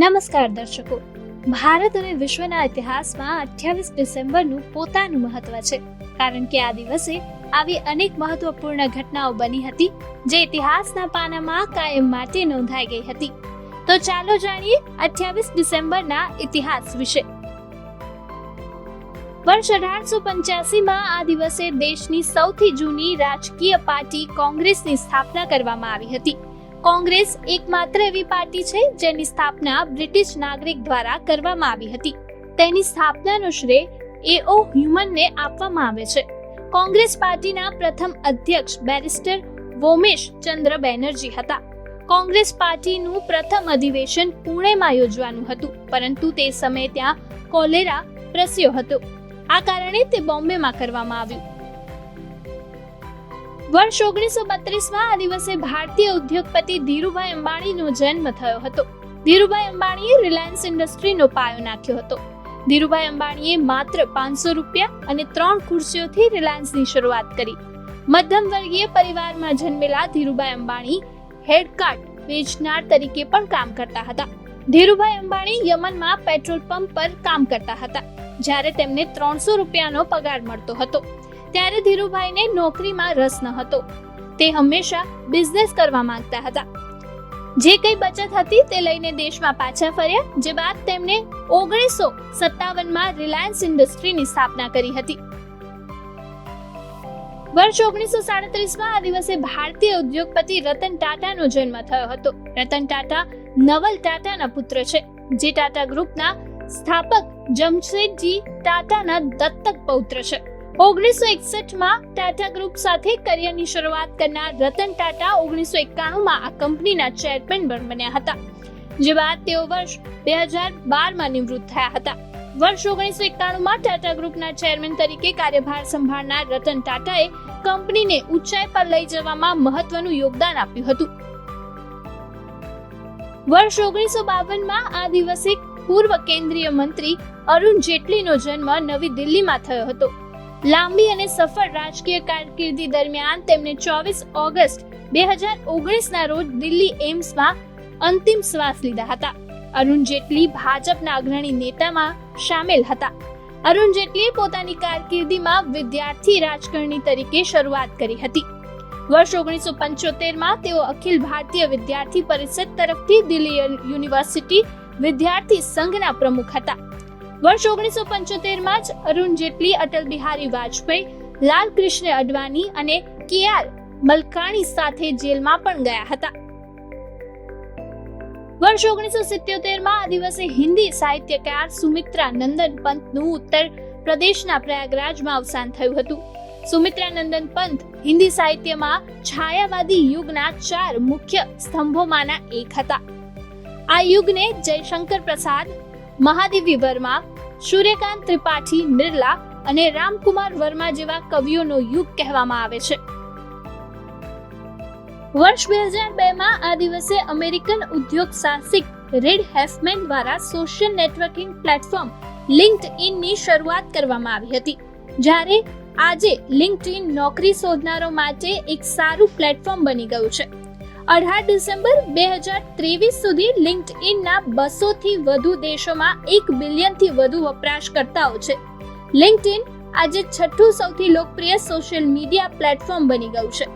નમસ્કાર દર્શકો. ભારત અને વિશ્વના ઇતિહાસમાં અઠ્યાવીસ ડિસેમ્બરનું પોતાનું મહત્વ છે. કારણ કે આ દિવસે આવી અનેક મહત્વપૂર્ણ ઘટનાઓ બની હતી, જે ઇતિહાસના પાનામાં કાયમ માટે નોંધાઈ ગઈ હતી. તો ચાલો જાણીએ અઠ્યાવીસ ડિસેમ્બરના ઇતિહાસ વિશે. વર્ષ અઢારસો પંચ્યાસીમાં આ દિવસે દેશની સૌથી જૂની રાજકીય પાર્ટી કોંગ્રેસની સ્થાપના કરવામાં આવી હતી. કોંગ્રેસ એકમાત્ર એવી પાર્ટી છે જેની સ્થાપના બ્રિટિશ નાગરિક દ્વારા કરવામાં આવી હતી. તેની સ્થાપનાનો શ્રેય એઓ હ્યુમનને આપવામાં આવે છે. કોંગ્રેસ પાર્ટીના પ્રથમ અધ્યક્ષ બેરિસ્ટર વોમેશ ચંદ્ર બેનર્જી હતા. કોંગ્રેસ પાર્ટીનું પ્રથમ અધિવેશન પુણેમાં યોજવાનું હતું, પરંતુ તે સમયે ત્યાં કોલેરા પ્રસ્યો હતો. આ કારણે તે બોમ્બેમાં કરવામાં આવ્યું. વર્ષ ઓગણીસો બત્રીસમાં આ દિવસે ભારતીય ઉદ્યોગપતિ ધીરુભાઈ અંબાણીનો જન્મ થયો હતો. ધીરુભાઈ અંબાણીએ રિલાયન્સ ઇન્ડસ્ટ્રીનો પાયો નાખ્યો હતો. ધીરુભાઈ અંબાણીએ માત્ર પાંચસો રૂપિયા અને ત્રણ ખુરશીઓથી રિલાયન્સની શરૂઆત કરી. મધ્યમ વર્ગીય પરિવારમાં જન્મેલા ધીરુભાઈ અંબાણી હેડકાર્ટ વેચનાર તરીકે પણ કામ કરતા હતા. ધીરુભાઈ અંબાણી યમનમાં પેટ્રોલ પંપ પર કામ કરતા હતા, જ્યારે તેમને ત્રણસો રૂપિયાનો પગાર મળતો હતો. ત્યારે ધીરુભાઈને નોકરીમાં રસ ન હતો. તે હંમેશા બિઝનેસ કરવા માંગતા હતા. જે કઈ બચત હતી તે લઈને દેશમાં પાછા ફર્યા, જે બાદ તેમણે ઓગણીસો સત્તાવનમાં રિલાયન્સ ઇન્ડસ્ટ્રીની સ્થાપના કરી હતી. વર્ષ ઓગણીસો સાડત્રીસમાં આ દિવસે ભારતીય ઉદ્યોગપતિ રતન ટાટાનો જન્મ થયો હતો. રતન ટાટા નવલ ટાટાના પુત્ર છે, જે ટાટા ગ્રુપના સ્થાપક જમશેદજી ટાટાના દત્તક પૌત્ર છે. ઓગણીસો એકસઠમાં ટાટા ગ્રુપ સાથે કરિયરની શરૂઆત કરનાર રતન ટાટા ઓગણીસો એકાણુંમાં આ કંપનીના ચેરમેન પણ બન્યા હતા, જે બાદ તેઓ વર્ષ બે હજાર બારમાં નિવૃત્ત થયા હતા. વર્ષ ઓગણીસો એકાણુંમાં ટાટા ગ્રુપના ચેરમેન તરીકે કાર્યભાર સંભાળનાર રતન ટાટાએ કંપનીને ઊંચાઈ પર લઈ જવામાં મહત્વનું યોગદાન આપ્યું હતું. વર્ષ ઓગણીસો બાવનમાં આ દિવસે પૂર્વ કેન્દ્રીય મંત્રી અરુણ જેટલીનો જન્મ નવી દિલ્હીમાં થયો હતો. લાંબી અને સફળ રાજકીય કારકિર્દી દરમિયાન તેમણે ચોવીસ ઓગસ્ટ બે હજાર ઓગણીસના રોજ દિલ્હી એમ્સમાં અંતિમ શ્વાસ લીધા હતા. અરુણ જેટલી ભાજપના અગ્રણી નેતામાં સામેલ હતા. અરુણ જેટલીએ પોતાની કારકિર્દીમાં વિદ્યાર્થી રાજકારણી તરીકે શરૂઆત કરી હતી. વર્ષ ઓગણીસો પંચોતેરમાં તેઓ અખિલ ભારતીય વિદ્યાર્થી પરિષદ તરફથી દિલ્હી યુનિવર્સિટી વિદ્યાર્થી સંઘના પ્રમુખ હતા. વર્ષ ઓગણીસો પંચોતેરમાં જ અરુણ જેટલી, અટલ બિહારી વાજપેયી લાલ કૃષ્ણ અડવાણી અને કે આર મલકાણી સાથે જેલમાં પણ ગયા હતા. વર્ષ ઓગણીસો સિત્યોતેરમાં આ દિવસે હિન્દી સાહિત્યકાર સુમિત્રા નંદન પંતનું ઉત્તર પ્રદેશના પ્રયાગરાજમાં અવસાન થયું હતું. સુમિત્રા નંદન પંત હિન્દી સાહિત્યમાં છાયાવાદી યુગના ચાર મુખ્ય સ્તંભોમાંના એક હતા. આ યુગને જયશંકર પ્રસાદ મહાદેવી વર્મા સૂર્યકાંત ત્રિપાઠી, નિર્લા અને રામકુમાર વર્મા જેવા કવિઓનો યુગ કહેવામાં આવે છે. વર્ષ બે હજાર બેમાં આ દિવસે અમેરિકન ઉદ્યોગ સાહસિક રેડ હેફમેન દ્વારા સોશિયલ નેટવર્કિંગ પ્લેટફોર્મ લિંક્ડ ઇનની શરૂઆત કરવામાં આવી હતી, જ્યારે આજે લિંક્ડ ઇન નોકરી શોધનારો માટે એક સારું પ્લેટફોર્મ બની ગયું છે. અઢાર ડિસેમ્બર બે હજાર ત્રેવીસ સુધી લિંક્ડ ઇનના બસો થી વધુ દેશોમાં એક બિલિયનથી વધુ વપરાશકર્તાઓ છે. લિંક્ડ ઇન આજે છઠ્ઠું સૌથી લોકપ્રિય સોશિયલ મીડિયા પ્લેટફોર્મ બની ગયું છે.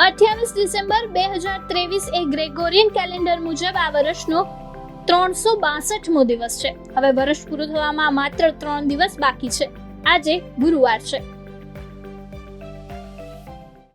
અઠ્યાવીસ ડિસેમ્બર બે હજાર ત્રેવીસ એ ગ્રેગોરિયન કેલેન્ડર મુજબ આ વર્ષનો ત્રણસો બાસઠમો દિવસ છે. હવે વર્ષ પૂરું થવામાં માત્ર ત્રણ દિવસ બાકી છે. આજે ગુરુવાર છે.